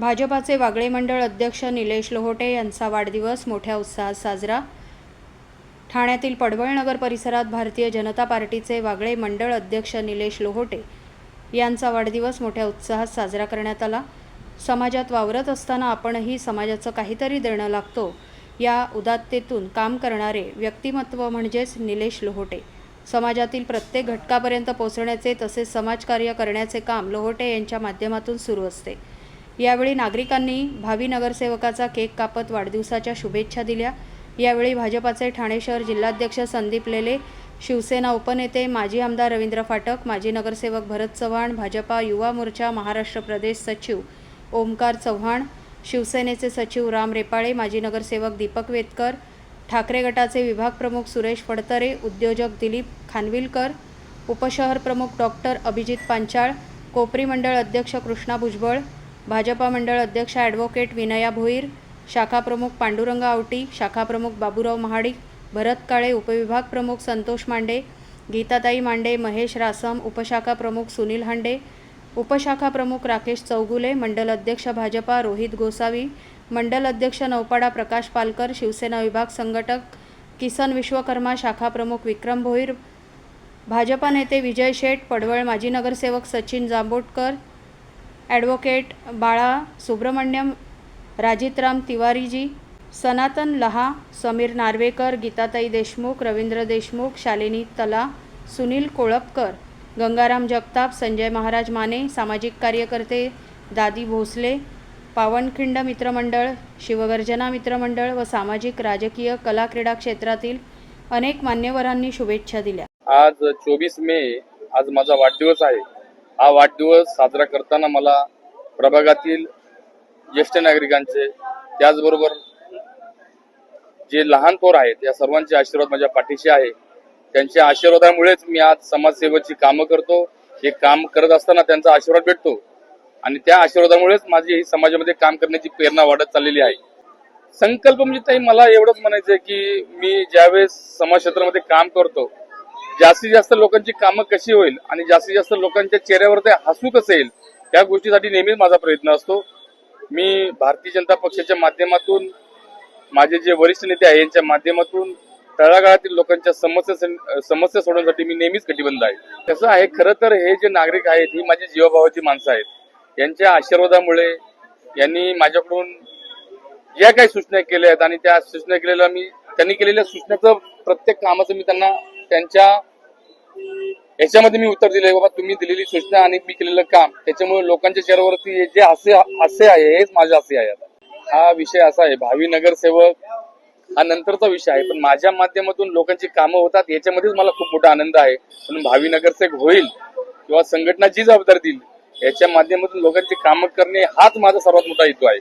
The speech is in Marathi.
भाजपाचे वागळे मंडळ अध्यक्ष निलेश लोहोटे यांचा वाढदिवस मोठ्या उत्साहात साजरा. ठाण्यातील पडवळनगर परिसरात भारतीय जनता पार्टीचे वागळे मंडळ अध्यक्ष निलेश लोहोटे यांचा वाढदिवस मोठ्या उत्साहात साजरा करण्यात आला. समाजात वावरत असताना आपणही समाजाचं काहीतरी देणं लागतो. या उदात्तेतून काम करणारे व्यक्तिमत्व म्हणजेच निलेश लोहोटे. समाजातील प्रत्येक घटकापर्यंत पोहोचण्याचे तसेच समाजकार्य करण्याचे काम लोहोटे यांच्या माध्यमातून सुरू असते. यावेळी नागरिकांनी भावी नगरसेवकाचा केक कापत वाढदिवसाच्या शुभेच्छा दिल्या. यावेळी भाजपाचे ठाणे शहर जिल्हाध्यक्ष संदीप लेले शिवसेना उपनेते माजी आमदार रवींद्र फाटक माजी नगरसेवक भरत चव्हाण भाजपा युवा मोर्चा महाराष्ट्र प्रदेश सचिव ओमकार चव्हाण शिवसेनेचे सचिव राम रेपाळे माजी नगरसेवक दीपक वेतकर ठाकरे गटाचे विभाग प्रमुख सुरेश फडतरे उद्योजक दिलीप खानविलकर उपशहर प्रमुख डॉक्टर अभिजित पांचाळ कोपरी मंडळ अध्यक्ष कृष्णा भुजबळ भाजपा मंडळ अध्यक्ष ॲडव्होकेट विनया भोईर शाखा प्रमुख पांडुरंग आवटी शाखा प्रमुख बाबूराव महाडिक भरत काळे उपविभाग प्रमुख संतोष मांडे गीताताई मांडे महेश रासम उपशाखा प्रमुख सुनील हांडे उपशाखा प्रमुख राकेश चौगुले मंडल अध्यक्ष भाजपा रोहित गोसावी मंडल अध्यक्ष नौपाडा प्रकाश पालकर शिवसेना विभाग संघटक किसन विश्वकर्मा शाखा प्रमुख विक्रम भोईर भाजपा नेते विजय शेठ पडवळ माजी नगरसेवक सचिन जांभोटकर ॲडव्होकेट बाळा सुब्रमण्यम राजितराम तिवारीजी सनातन लहा समीर नार्वेकर गीताताई देशमुख रवींद्र देशमुख शालिनी तला सुनील कोळपकर गंगाराम जगताप संजय महाराज माने सामाजिक कार्यकर्ते दादी भोसले पावनखिंड मित्रमंडळ शिवगर्जना मित्रमंडळ व सामाजिक राजकीय कला क्रीडा क्षेत्रातील अनेक मान्यवरांनी शुभेच्छा दिल्या. आज चोवीस मे आज माझा वाढदिवस आहे. हा वाढदिवस साजरा करताना मला प्रभागातील ज्येष्ठ नागरिकांचे त्याचबरोबर जे लहान पोर आहेत या सर्वांचे आशीर्वाद माझ्या पाठीशी आहे. त्यांच्या आशीर्वादामुळेच मी आज समाजसेवेची कामं करतो. हे काम करत असताना त्यांचा आशीर्वाद भेटतो. आणि त्या आशीर्वादामुळेच माझी ही समाजामध्ये काम करण्याची प्रेरणा वाढत चाललेली आहे. संकल्प म्हणजे ताई मला एवढंच म्हणायचं आहे की मी ज्यावेळेस समाज क्षेत्रामध्ये काम करतो जास्तीत जास्त लोकांची कामं कशी होईल आणि जास्तीत जास्त लोकांच्या चेहऱ्यावर ते हसू कसं येईल या गोष्टीसाठी नेहमीच माझा प्रयत्न असतो. मी भारतीय जनता पक्षाच्या माध्यमातून माझे जे वरिष्ठ नेते आहे यांच्या माध्यमातून तळागाळातील लोकांच्या समस्या समस्या सोडवण्यासाठी मी नेहमीच कटिबंध आहे. कसं आहे खरं तर हे जे नागरिक आहेत ही माझी जीवाभावाची माणसं आहेत. यांच्या आशीर्वादामुळे यांनी माझ्याकडून ज्या काही सूचना केल्या आहेत आणि त्या सूचना केलेल्या मी त्यांनी केलेल्या सूचनेचं प्रत्येक कामाचं मी त्यांना त्यांच्या याच्यामध्ये मी उत्तर दिले बाबा तुम्ही दिलेली सूचना आणि मी केलेलं काम. त्याच्यामुळे लोकांच्या चेहऱ्यावरती जे हास्य हास्य आहे हेच माझे हास्य आहे आता. हा विषय असा आहे भावी नगरसेवक हा नंतरचा विषय आहे पण माझ्या माध्यमातून लोकांची कामं होतात याच्यामध्येच मला खूप मोठा आनंद आहे. म्हणून भावी नगरसेवक होईल किंवा संघटना जी जबाबदारी देईल याच्या माध्यमातून लोकांची कामं करणे हाच माझा सर्वात मोठा हेतू आहे.